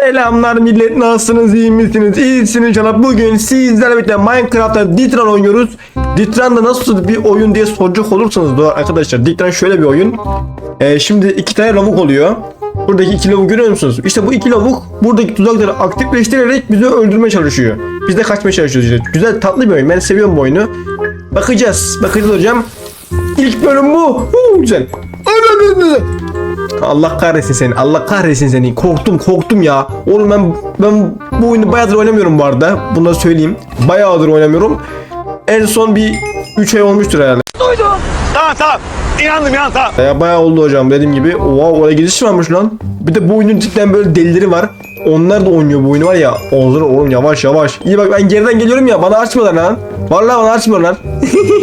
Selamlar millet nasılsınız iyi misiniz? İyisiniz inşallah bugün sizlerle birlikte Minecraft'ta Ditran oynuyoruz. Ditran da nasıl bir oyun diye soracak olursanız doğru arkadaşlar Ditran şöyle bir oyun. Ee, Şimdi iki tane lavuk oluyor. Buradaki iki lavuk görüyor musunuz? İşte bu iki lavuk buradaki tuzakları aktifleştirerek bizi öldürmeye çalışıyor. Biz de kaçmaya çalışıyoruz işte. Güzel tatlı bir oyun. Ben seviyorum bu oyunu. Bakacağız. Bakacağız hocam. İlk bölüm bu. Huu, Güzel Allah kahretsin seni. Allah kahretsin seni. Korktum korktum ya. Oğlum ben ben bu oyunu bayağıdır oynamıyorum bu arada. Bunu da söyleyeyim. Bayağıdır oynamıyorum. En son bir 3 ay olmuştur herhalde. Tamam tamam. İnandım ya tamam. Ya bayağı oldu hocam dediğim gibi. Wow oraya gidiş varmış lan. Bir de bu oyunun cidden böyle delileri var. Onlar da oynuyor bu oyunu var ya. Olur oğlum yavaş yavaş. İyi bak ben geriden geliyorum ya bana açmıyorlar lan. Vallahi bana açmıyorlar.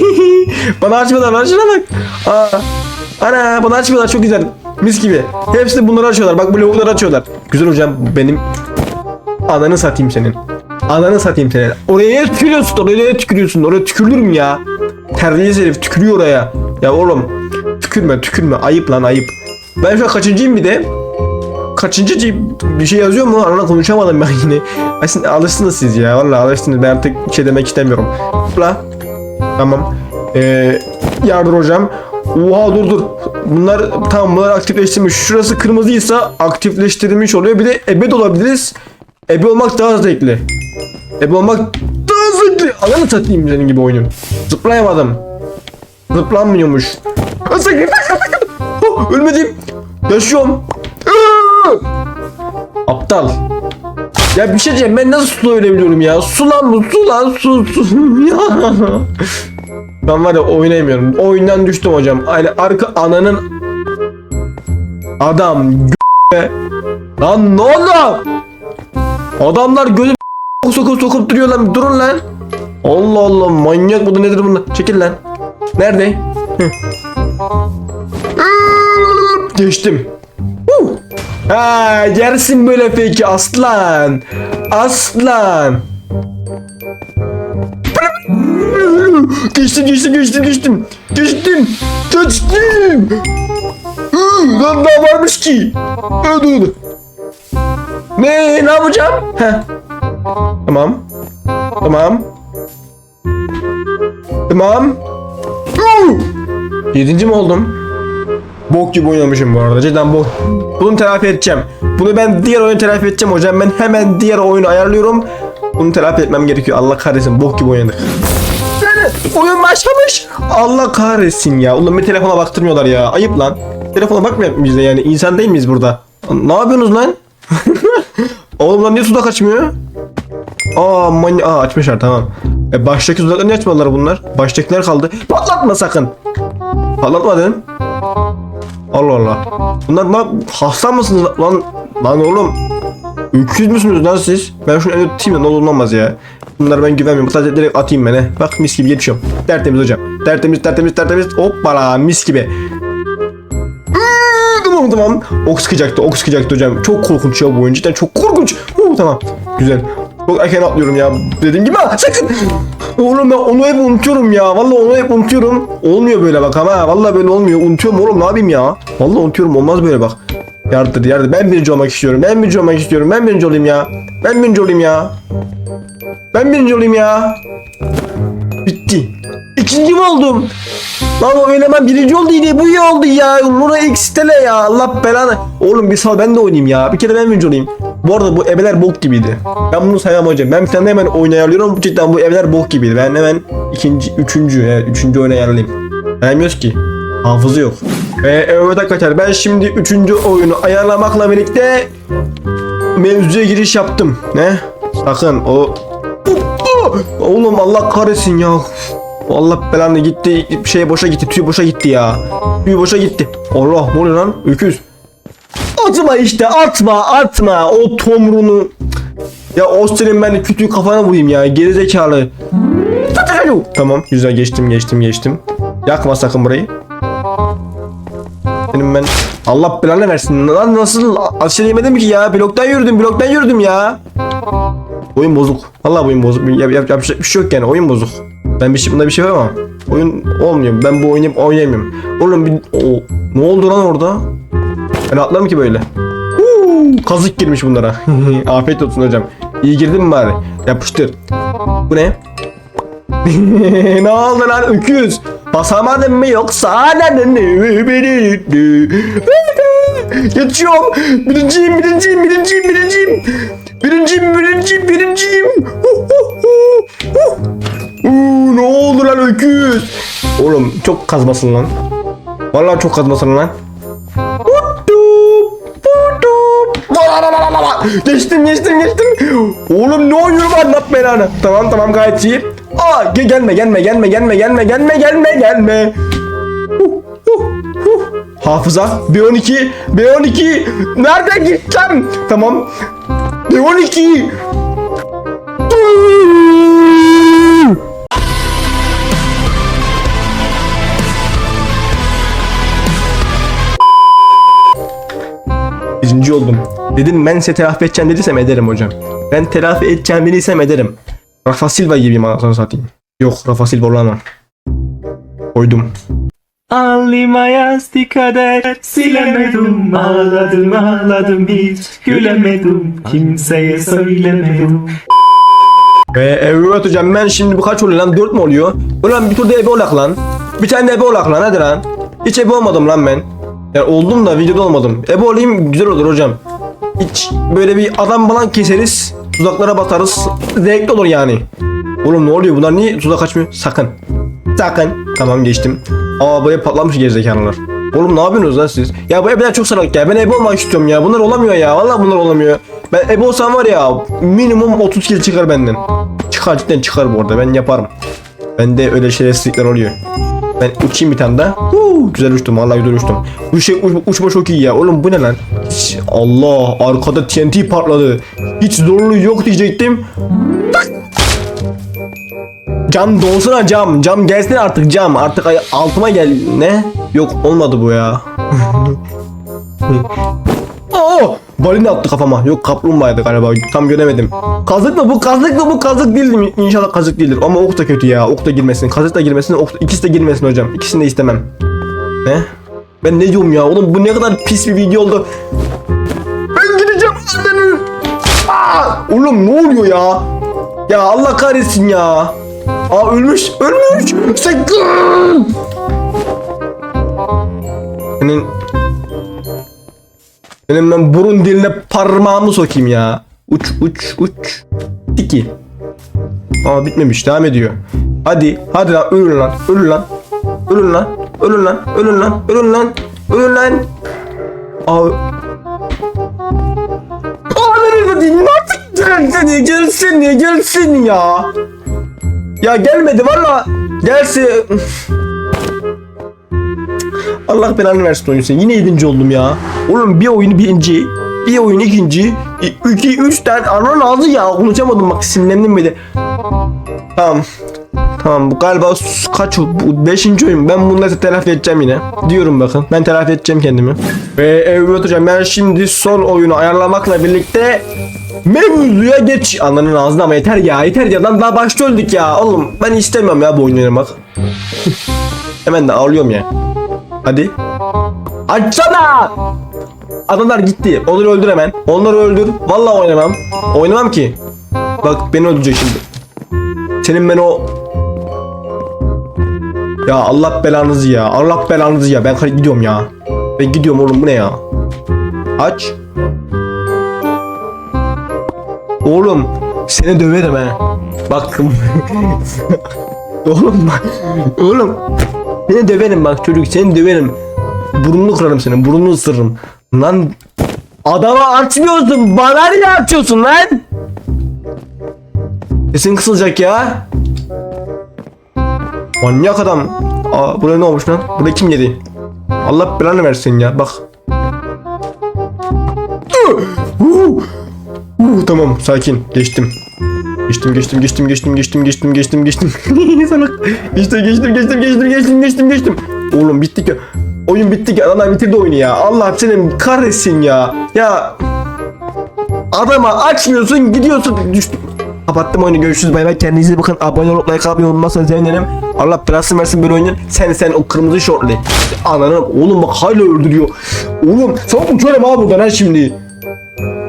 bana açmıyorlar lan şuna bak. Aa. Ana bana açmıyorlar çok güzel. Mis gibi. Hepsi de bunları açıyorlar. Bak bu lavukları açıyorlar. Güzel hocam benim ananı satayım senin. Ananı satayım senin. Oraya niye tükürüyorsun? Oraya niye tükürüyorsun? Oraya tükürülür mü ya? Terbiyesiz herif tükürüyor oraya. Ya oğlum tükürme tükürme. Ayıp lan ayıp. Ben şu an kaçıncıyım bir de? Kaçıncı bir şey yazıyor mu? Arana konuşamadım ben yine. Aslında alıştınız siz ya. Vallahi alıştınız. Ben artık şey demek istemiyorum. La. Tamam. Ee, yardır hocam. Oha dur dur. Bunlar tamam bunlar aktifleştirmiş. Şurası kırmızıysa aktifleştirilmiş oluyor. Bir de ebe de olabiliriz. Ebe olmak daha zevkli. Ebe olmak daha zevkli. Ananı satayım senin gibi oyunun. Zıplayamadım. Zıplanmıyormuş. Oh, Ölmedim. Yaşıyorum. Aptal. Ya bir şey diyeceğim ben nasıl su ölebiliyorum ya? Su lan bu su lan su su. Ben var ya oynayamıyorum. Oyundan düştüm hocam. Hani arka ananın adam gö- Lan ne oldu? Adamlar gözü sokup sokup duruyor lan. Durun lan. Allah Allah manyak bu da nedir bunlar? Çekil lan. Nerede? Hı. Geçtim. Huh. Ha yersin böyle peki aslan. Aslan. Geçtim geçtim geçtim geçtim. Geçtim. Geçtim. Hı, Lan daha varmış ki. Dur dur. Ne ne yapacağım? Heh. Tamam. Tamam. Tamam. Yedinci mi oldum? Bok gibi oynamışım bu arada. Cidden bok. Bunu telafi edeceğim. Bunu ben diğer oyunu telafi edeceğim hocam. Ben hemen diğer oyunu ayarlıyorum. Bunu telafi etmem gerekiyor. Allah kahretsin. Bok gibi oynadık. Oyun başlamış. Allah kahretsin ya. Ulan bir telefona baktırmıyorlar ya. Ayıp lan. Telefona bakmıyor muyuz da yani? İnsan değil miyiz burada? Ne yapıyorsunuz lan? Oğlum lan niye suda kaçmıyor? Aa manya Aa açmışlar tamam. E baştaki tuzakları niye açmadılar bunlar? Baştakiler kaldı. Patlatma sakın. Patlatmadın. Allah Allah. Bunlar lan hasta mısınız lan? Lan oğlum. Öküz müsünüz lan siz? Ben şunu elime tutayım da ne olur olmaz ya. Bunları ben güvenmiyorum. Sadece direkt atayım beni. Bak mis gibi geçiyorum. Tertemiz hocam. Tertemiz tertemiz tertemiz. Hoppala mis gibi. Tamam tamam. Ok sıkacaktı ok sıkacaktı hocam. Çok korkunç ya bu oyun cidden çok korkunç. Uh, tamam güzel. Çok erken atlıyorum ya. Dediğim gibi ha sakın. Oğlum ben onu hep unutuyorum ya. Vallahi onu hep unutuyorum. Olmuyor böyle bak ama. Vallahi böyle olmuyor. Unutuyorum oğlum ne yapayım ya. Vallahi unutuyorum olmaz böyle bak. Yardır yardır. Ben birinci olmak istiyorum. Ben birinci olmak istiyorum. Ben birinci olayım ya. Ben birinci olayım ya. Ben birinci olayım ya. Bitti. İkinci mi oldum? Lan o eleman birinci oldu yine bu iyi oldu ya. Luna X'tele ya. Allah belanı. Oğlum bir sal ben de oynayayım ya. Bir kere ben birinci olayım. Bu arada bu ebeler bok gibiydi. Ben bunu sayamam hocam. Ben bir tane hemen oyun ayarlıyorum. Cidden bu ebeler bok gibiydi. Ben hemen ikinci, üçüncü, evet, üçüncü oyunu ayarlayayım. Beğenmiyoruz ki. Hafızı yok. Ee, evet arkadaşlar ben şimdi üçüncü oyunu ayarlamakla birlikte mevzuya giriş yaptım. Ne? Sakın o... Oğlum Allah kahretsin ya. Allah belanı gitti. Şey boşa gitti. Tüy boşa gitti ya. Tüy boşa gitti. Allah ne oluyor lan? Öküz. Atma işte atma atma o tomrunu. Ya senin ben de kafana vurayım ya gerizekalı. Tamam güzel geçtim geçtim geçtim. Yakma sakın burayı. Benim ben Allah belanı versin. Lan nasıl aşağı yemedim ki ya. Bloktan yürüdüm bloktan yürüdüm ya. Oyun bozuk. Vallahi oyun bozuk. Yap, yap, yapacak bir şey yok yani. Oyun bozuk. Ben bir şey bunda bir şey yapamam. Oyun olmuyor. Ben bu oyunu oynayamıyorum. Oğlum bir o, ne oldu lan orada? Ben atlarım ki böyle. Huu. kazık girmiş bunlara. Afiyet olsun hocam. İyi girdin mi bari? Yapıştır. Bu ne? ne oldu lan öküz? Basamadın mı yoksa ananın Geçiyorum. Birinciyim, birinciyim, birinciyim, birinciyim. Birinciyim, birinciyim, birinciyim. Huh, huh, huh. Uuu, ne oldu lan öküz? Oğlum çok kazmasın lan. Vallahi çok kazmasın lan. Geçtim geçtim geçtim. Oğlum ne oynuyorum anlat belanı. Tamam tamam gayet iyi. Aa ge- gelme gelme gelme gelme gelme gelme gelme gelme. Huh, huh, huh. Hafıza B12 B12 nerede gideceğim? Tamam. B12 Birinci oldum. Dedim ben size telafi edeceğim dediysem ederim hocam. Ben telafi edeceğim dediysem ederim. Rafa Silva gibiyim anasını satayım. Yok Rafa Silva olamam. Koydum. Alnıma yazdı kader Silemedim ağladım ağladım hiç Gülemedim kimseye söylemedim Ee, evet hocam ben şimdi bu kaç oluyor lan? 4 mü oluyor? Ulan bir turda ebe olak lan. Bir tane de ebe olak lan hadi lan. Hiç ebe olmadım lan ben. Yani oldum da videoda olmadım. Ebe olayım güzel olur hocam. Hiç böyle bir adam falan keseriz. Tuzaklara batarız. Zevkli olur yani. Oğlum ne oluyor bunlar niye tuzak açmıyor? Sakın. Sakın. Tamam geçtim. Aa böyle patlamış gerizekalılar. Oğlum ne yapıyorsunuz lan siz? Ya bu ebeler çok salak ya. Ben ebe olmak istiyorum ya. Bunlar olamıyor ya. Vallahi bunlar olamıyor. Ben ebe olsam var ya minimum 30 kill çıkar benden. Çıkar cidden çıkar bu arada. Ben yaparım. Bende öyle şerefsizlikler oluyor. Ben uçayım bir tane daha. Huu, güzel uçtum vallahi güzel uçtum. Bu şey uç, uçma çok iyi ya. Oğlum bu ne lan? Hiç- Allah arkada TNT patladı. Hiç zorluğu yok diyecektim. Cam dolsana cam. Cam gelsin artık cam. Artık altıma gel. Ne? Yok olmadı bu ya. Oo! Balina attı kafama. Yok kaplumbağaydı galiba. Tam göremedim. Kazık mı bu? Kazık mı bu? Kazık değil mi? İnşallah kazık değildir. Ama ok da kötü ya. Ok da girmesin. Kazık da girmesin. Ok ikisi de girmesin hocam. İkisini de istemem. Ne? Ben ne diyorum ya? Oğlum bu ne kadar pis bir video oldu. Ben gideceğim. Ananı. Aa! Oğlum ne oluyor ya? Ya Allah kahretsin ya. Aa ölmüş. Ölmüş. Sakın. Senin benim ben burun diline parmağımı sokayım ya. Uç uç uç. Diki. Aa bitmemiş devam ediyor. Hadi hadi lan ölün lan ölün lan. Ölün lan ölün lan ölün lan ölün lan ölün lan. Aa. Nereye değil artık gelsin gelsin gelsin ya. Ya gelmedi valla. Gelsin. Allah belanı versin oyun sen. Yine yedinci oldum ya. Oğlum bir oyunu birinci, bir oyun ikinci, i- iki, üç tane anan ağzı ya. Konuşamadım bak sinirlendim bir de. Tamam. Tamam bu galiba kaç bu beşinci oyun. Ben bunları telafi edeceğim yine. Diyorum bakın. Ben telafi edeceğim kendimi. Ve evet hocam ben şimdi son oyunu ayarlamakla birlikte mevzuya geç. Ananın ağzına ama yeter ya yeter ya. Lan daha başta öldük ya. Oğlum ben istemiyorum ya bu oyunu oynamak. Hemen de ağlıyorum ya. Hadi. Açsana! Adamlar gitti. Onları öldür hemen. Onları öldür. Vallahi oynamam. Oynamam ki. Bak beni öldürecek şimdi. Senin ben o... Ya Allah belanızı ya. Allah belanızı ya. Ben gidiyorum ya. Ben gidiyorum oğlum bu ne ya? Aç. Oğlum seni döverim he. Bak. oğlum. Oğlum. Seni döverim bak çocuk seni döverim. Burnunu kırarım senin burnunu ısırırım. Lan adama açmıyorsun bana niye açıyorsun lan? Sesin kısılacak ya. Manyak adam. Aa buraya ne olmuş lan? Burada kim yedi? Allah belanı versin ya bak. Uh, uh, tamam sakin geçtim. Geçtim geçtim geçtim geçtim geçtim geçtim geçtim geçtim. Salak. Geçtim geçtim geçtim geçtim geçtim geçtim geçtim. Oğlum bittik ya. Oyun bitti ki adamlar bitirdi oyunu ya. Allah senin kahretsin ya. Ya adama açmıyorsun gidiyorsun düştüm. Kapattım oyunu görüşürüz bay bay kendinize bakın abone olup like atmayı unutmazsanız sevinirim Allah belasını versin böyle oyunun sen sen o kırmızı şortlu Ananı oğlum bak hala öldürüyor Oğlum sana uçarım ha buradan ha şimdi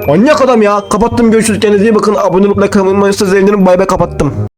Manyak adam ya. Kapattım görüşürüz. Kendinize iyi bakın. Abone olup like. Size sevinirim. Bay bay kapattım.